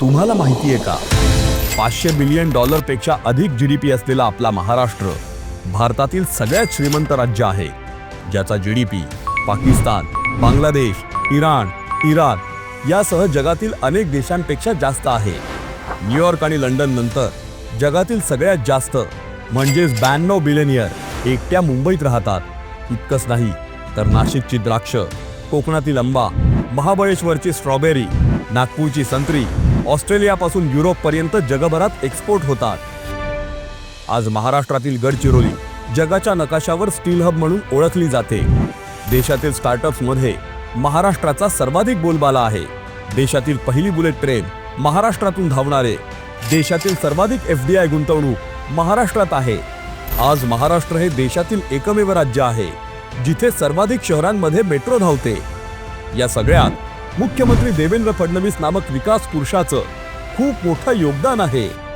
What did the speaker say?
तुम्हाला माहिती आहे का? पाचशे बिलियन डॉलरपेक्षा अधिक जी डी पी असलेला आपला महाराष्ट्र भारतातील सगळ्यात श्रीमंत राज्य आहे ज्याचा G D P Pakistan Bangladesh Iran Iraq यासह जगातील अनेक देशांपेक्षा जास्त आहे. न्यूयॉर्क आणि लंडन नंतर जगातील सगळ्यात जास्त म्हणजेच ब्याण्णव बिलियनियर एकट्या मुंबईत राहतात. इतकंच नाही तर नाशिकची द्राक्ष कोकणातील आंबा महाबळेश्वरची स्ट्रॉबेरी नागपूरची संत्री ऑस्ट्रेलियापासून युरोपपर्यंत जगभरात एक्सपोर्ट होतात. आज महाराष्ट्रातील गडचिरोली जगाच्या नकाशावर स्टील हब म्हणून ओळखली जाते. देशातील स्टार्टअप्समध्ये महाराष्ट्राचा सर्वाधिक बोलबाला आहे. देशातील पहिली बुलेट ट्रेन महाराष्ट्रातून धावणारे देशातील सर्वाधिक एफ डी आय गुंतवणूक महाराष्ट्रात आहे. आज महाराष्ट्र हे देशातील एकमेव राज्य आहे जिथे सर्वाधिक शहरांमध्ये मेट्रो धावते. या सगळ्यात मुख्यमंत्री देवेंद्र फडणवीस नामक विकास पुरुषाचं खूप मोठं योगदान आहे.